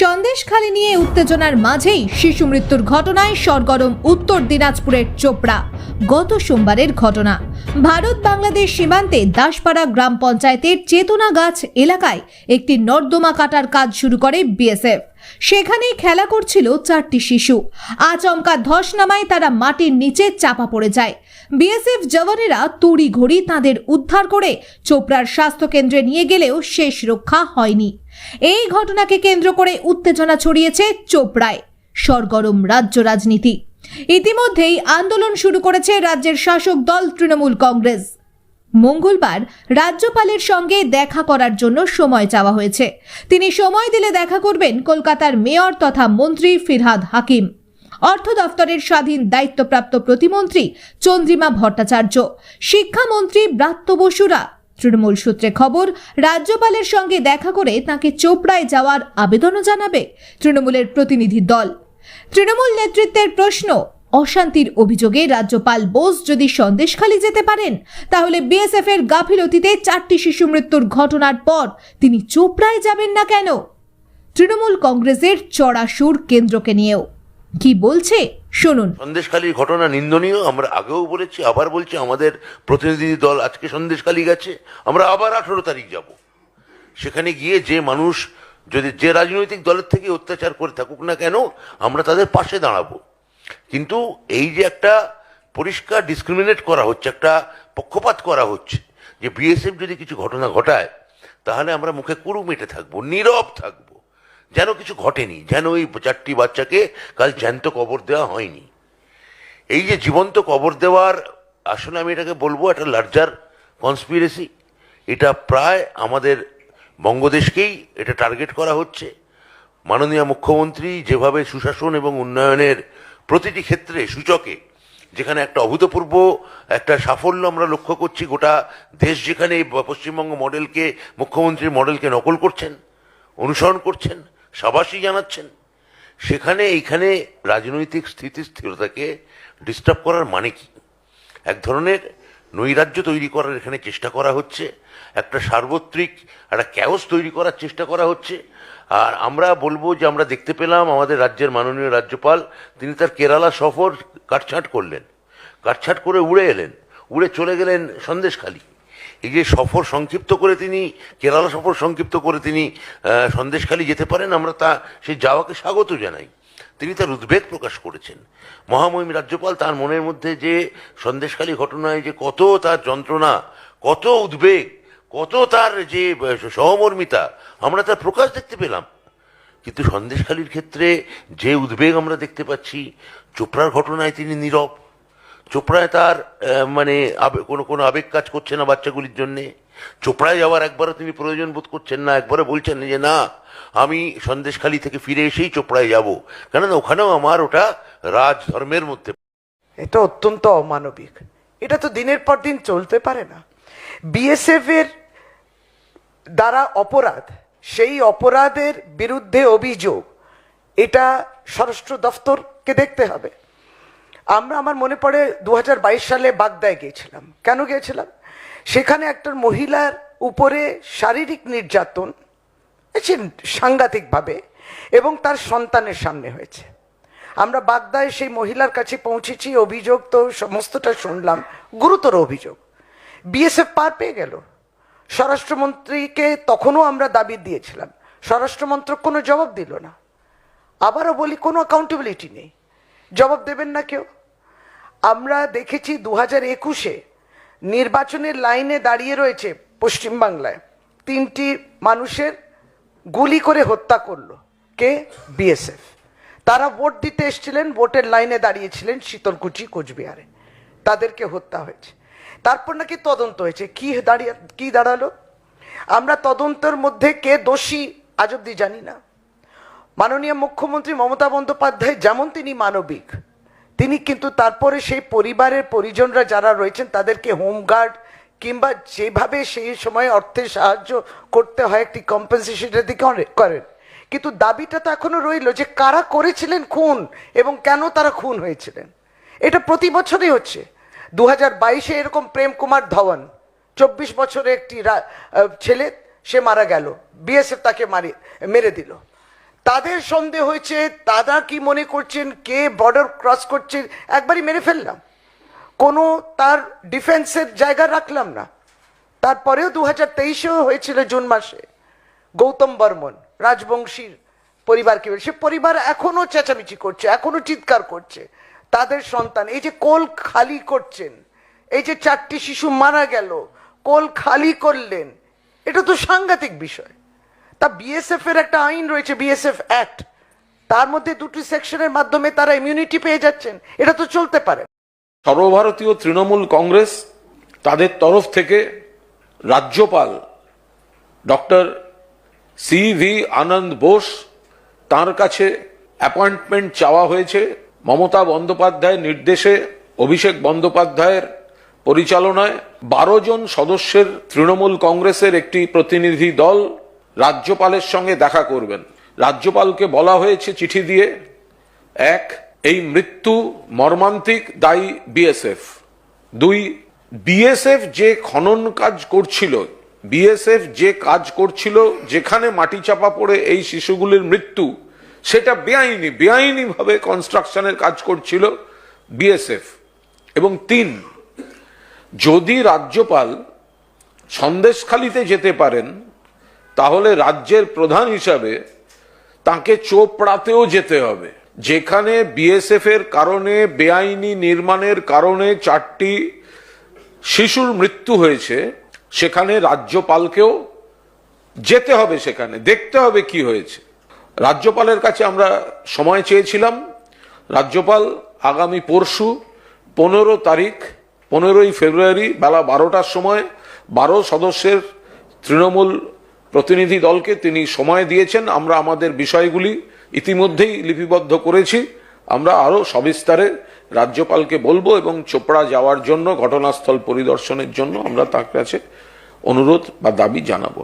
সন্দেশখালি নিয়ে উত্তেজনার মাঝেই শিশু মৃত্যুর ঘটনায় সরগরম উত্তর দিনাজপুরের চোপড়া। গত সোমবারের ঘটনা। ভারত বাংলাদেশ সীমান্তে দাসপাড়া গ্রাম পঞ্চায়েতের চেতনা গাছ এলাকায় একটি নর্দমা কাটার কাজ শুরু করে বিএসএফ। সেখানেই খেলা করছিল চারটি শিশু। আচমকা ধস নামায় তারা মাটির নিচে চাপা পড়ে যায়। বিএসএফ জওয়ানেরা তড়ি ঘড়ি তাদের উদ্ধার করে চোপড়ার স্বাস্থ্য কেন্দ্রে নিয়ে গেলেও শেষ রক্ষা হয়নি। এই ঘটনাকে কেন্দ্র করে উত্তেজনা ছড়িয়েছে চোপড়ায়, সরগরম রাজ্য রাজনীতি। ইতিমধ্যেই আন্দোলন শুরু করেছে রাজ্যের শাসক দল তৃণমূল কংগ্রেস। মঙ্গলবার রাজ্যপালের সঙ্গে দেখা করার জন্য সময় চাওয়া হয়েছে। তিনি সময় দিলে দেখা করবেন কলকাতার মেয়র তথা মন্ত্রী ফিরহাদ হাকিম। অর্থ দফতরের স্বাধীন দায়িত্বপ্রাপ্ত প্রতিমন্ত্রী চন্দ্রিমা ভট্টাচার্য, শিক্ষামন্ত্রী ব্রাত্য বসুরা। তৃণমূল সূত্রে খবর, রাজ্যপালের সঙ্গে দেখা করে তাকে চোপড়ায় যাওয়ার আবেদনও জানাবে তৃণমূলের প্রতিনিধি দল। তৃণমূল নেতৃত্বের প্রশ্ন, অশান্তির অভিযোগে রাজ্যপাল বোস যদি সন্দেশখালি যেতে পারেন, তাহলে বিএসএফ এর গাফিলতিতে চারটি শিশু মৃত্যুর ঘটনার পর তিনি চোপড়ায় যাবেন না কেন? তৃণমূল কংগ্রেসের চড়া সুর কেন্দ্রকে নিয়েও। কি বলছে? শুনুন। সন্দেশখালীর ঘটনা নিন্দনীয়। আমরা আগেও বলেছি, আবার বলছি, আমাদের প্রতিনিধি দল আজকে সন্দেশখালী গেছে। আমরা আবার আঠেরো তারিখ যাব। সেখানে গিয়ে যে মানুষ, যদি যে রাজনৈতিক দলের থেকে অত্যাচার করে থাকুক না কেন, আমরা তাদের পাশে দাঁড়াবো। কিন্তু এই যে একটা পরিষ্কার ডিসক্রিমিনেট করা হচ্ছে, একটা পক্ষপাত করা হচ্ছে, যে বিএসএফ যদি কিছু ঘটনা ঘটায়, তাহলে আমরা মুখে কুরু মেটে থাকব, নীরব থাকব। যেন কিছু ঘটেনি, যেন ওই চারটি বাচ্চাকে কাল জ্যান্ত কবর দেওয়া হয়নি। এই যে জীবন্ত কবর দেওয়ার, আসলে আমি এটাকে বলব একটা লার্জার কনস্পিরেসি এটা প্রায় আমাদের বঙ্গদেশকেই এটা টার্গেট করা হচ্ছে। মাননীয় মুখ্যমন্ত্রী যেভাবে সুশাসন এবং উন্নয়নের প্রতিটি ক্ষেত্রে সূচকে, যেখানে একটা অভূতপূর্ব একটা সাফল্য আমরা লক্ষ্য করছি, গোটা দেশ যেখানে পশ্চিমবঙ্গ মডেলকে মুখ্যমন্ত্রীর মডেলকে নকল করছেন, অনুসরণ করছেন সাবাসী জানাচ্ছেন। সেখানে, এইখানে রাজনৈতিক স্থিতিস্থিরতাকে ডিস্টার্ব করার মানে কি? এক ধরনের নৈরাজ্য তৈরি করার এখানে চেষ্টা করা হচ্ছে, একটা সার্বত্রিক, একটা ক্যাওস তৈরি করার চেষ্টা করা হচ্ছে। আর আমরা বলব যে, আমরা দেখতে পেলাম আমাদের রাজ্যের মাননীয় রাজ্যপাল, তিনি তার কেরালা সফর কাটছাঁট করলেন। কাটছাঁট করে উড়ে এলেন, উড়ে চলে গেলেন সন্দেশখালী। এই যে সফর সংক্ষিপ্ত করে তিনি, কেরালা সফর সংক্ষিপ্ত করে তিনি সন্দেশখালী যেতে পারেন, আমরা তা, সেই যাওয়াকে স্বাগত জানাই। তিনি তার উদ্বেগ প্রকাশ করেছেন। মহামহিম রাজ্যপাল তার মনের মধ্যে যে সন্দেশখালী ঘটনায় যে কত তার যন্ত্রণা, কত উদ্বেগ, কত তার যে সহমর্মিতা, আমরা তার প্রকাশ দেখতে পেলাম। কিন্তু সন্দেশখালীর ক্ষেত্রে যে উদ্বেগ আমরা দেখতে পাচ্ছি, চোপড়ার ঘটনায় তিনি নীরব চোপড়ায় তার মানে কোনো কোনো আবেগ কাজ করছে না বাচ্চাগুলির জন্যে। চোপড়ায় যাওয়ার একবারও তিনি প্রয়োজন বোধ করছেন না। একবারও বলছেন যে, না, আমি সন্দেশখালী থেকে ফিরে এসেই চোপড়ায় যাব। কেননা ওখানেও আমার ওটা রাজ ধর্মের মধ্যে এটা অত্যন্ত অমানবিক। এটা তো দিনের পর দিন চলতে পারে না। বিএসএফ এর দ্বারা অপরাধ, সেই অপরাধের বিরুদ্ধে অভিযোগ, এটা স্বরাষ্ট্র দফতরকে দেখতে হবে। আমরা, আমার মনে পড়ে দু হাজার বাইশ সালে বাগদায় গিয়েছিলাম। কেন গিয়েছিলাম? সেখানে একটা মহিলার উপরে শারীরিক নির্যাতন সাংঘাতিকভাবে, এবং তার সন্তানের সামনে হয়েছে। আমরা বাগদায় সেই মহিলার কাছে পৌঁছেছি, অভিযোগ তো সমস্তটা শুনলাম, গুরুতর অভিযোগ। বিএসএফ পার পেয়ে গেল। স্বরাষ্ট্রমন্ত্রীকে তখনও আমরা দাবি দিয়েছিলাম। স্বরাষ্ট্রমন্ত্রক কোনো জবাব দিল না। আবারও বলি, কোনো অ্যাকাউন্টেবিলিটি নেই। জবাব দেবেন না কেউ? আমরা দেখেছি দু হাজার একুশে নির্বাচনের লাইনে দাঁড়িয়ে রয়েছে পশ্চিমবাংলায়। তিনটি মানুষের গুলি করে হত্যা করল। কে? বিএসএফ। তারা ভোট দিতে এসেছিলেন, ভোটের লাইনে দাঁড়িয়েছিলেন শীতলকুচি, কোচবিহারে। তাদেরকে হত্যা হয়েছে। তারপর নাকি তদন্ত হয়েছে। কি দাঁড়িয়ে, কি দাঁড়াল? আমরা তদন্তের মধ্যে কে দোষী আজ অব্দি জানি না। মাননীয় মুখ্যমন্ত্রী মমতা বন্দ্যোপাধ্যায় যেমন তিনি মানবিক, তিনি কিন্তু তারপরে সেই পরিবারের পরিজনরা যারা রয়েছেন তাদেরকে হোমগার্ড কিংবা যেভাবে সেই সময় অর্থের সাহায্য করতে হয় একটি কম্পেনসেশনের কম্পেনসেশন করেন। কিন্তু দাবিটা তো এখনও রইল যে কারা করেছিলেন খুন এবং কেন তারা খুন হয়েছিলেন। এটা প্রতি বছরই হচ্ছে। দু হাজার বাইশে এরকম প্রেম কুমার ধওয়ান, চব্বিশ বছরের একটি ছেলে, সে মারা গেল, বিএসএফ তাকে মারি মেরে দিল। তাদের সন্দেহ হয়েছে, দাদা কি মনে করছেন, কে বর্ডার ক্রস করছেন, একবারই মেরে ফেললাম। কোনো তার ডিফেন্সের জায়গা রাখলাম না। তারপরেও দু হাজার তেইশেও হয়েছিল জুন মাসে। গৌতম বর্মন, রাজবংশীর পরিবারকে সে পরিবার এখনও চেঁচামেচি করছে এখনও চিৎকার করছে। তাদের সন্তান, এই যে কোল খালি করছেন, এই যে চারটি শিশু মারা গেল, কোল খালি করলেন, এটা তো সাংঘাতিক বিষয়। তা বিএসএফ এর একটা আইন রয়েছে বিএসএফ অ্যাক্ট তার মধ্যে দুটি সেকশনের মাধ্যমে তারা ইমিউনিটি পেয়ে যাচ্ছেন। এটা তো চলতে পারে। সর্বভারতীয় তৃণমূল কংগ্রেস তাদের তরফ থেকে রাজ্যপাল doctor C V Ananda Bose তার কাছে অ্যাপয়েন্টমেন্ট চাওয়া হয়েছে। মমতা বন্দ্যোপাধ্যায়ের নির্দেশে অভিষেক বন্দ্যোপাধ্যায়ের পরিচালনায় বারো জন সদস্যের তৃণমূল কংগ্রেসের একটি প্রতিনিধি দল রাজ্যপালের সঙ্গে দেখা করবেন। রাজ্যপালকে বলা হয়েছে চিঠি দিয়ে, এক, এই মৃত্যু মর্মান্তিক দায়ী বিএসএফ। দুই, বিএসএফ যে খনন কাজ করছিল, বিএসএফ যে কাজ করছিল, যেখানে মাটি চাপা পড়ে এই শিশুগুলির মৃত্যু, সেটা বেআইনি বেআইনি ভাবে কনস্ট্রাকশনের কাজ করছিল বিএসএফ। এবং তিন, যদি রাজ্যপাল সন্দেশখালিতে যেতে পারেন তাহলে রাজ্যের প্রধান হিসাবে তাকে চোপড়াতেও যেতে হবে। যেখানে বিএসএফ এর কারণে, বেআইনি নির্মাণের কারণে চারটি শিশুর মৃত্যু হয়েছে, সেখানে রাজ্যপালকেও যেতে হবে সেখানে। দেখতে হবে কি হয়েছে। রাজ্যপালের কাছে আমরা সময় চেয়েছিলাম। রাজ্যপাল আগামী পরশু পনেরো তারিখ, পনেরোই ফেব্রুয়ারি বেলা বারোটার সময় বারো সদস্যের তৃণমূল প্রতিনিধি দলকে তিনি সময় দিয়েছেন। আমরা আমাদের বিষয়গুলি ইতিমধ্যেই লিপিবদ্ধ করেছি। আমরা আরও সবিস্তারে রাজ্যপালকে বলব এবং চোপড়া যাওয়ার জন্য, ঘটনাস্থল পরিদর্শনের জন্য আমরা তার কাছে অনুরোধ বা দাবি জানাব।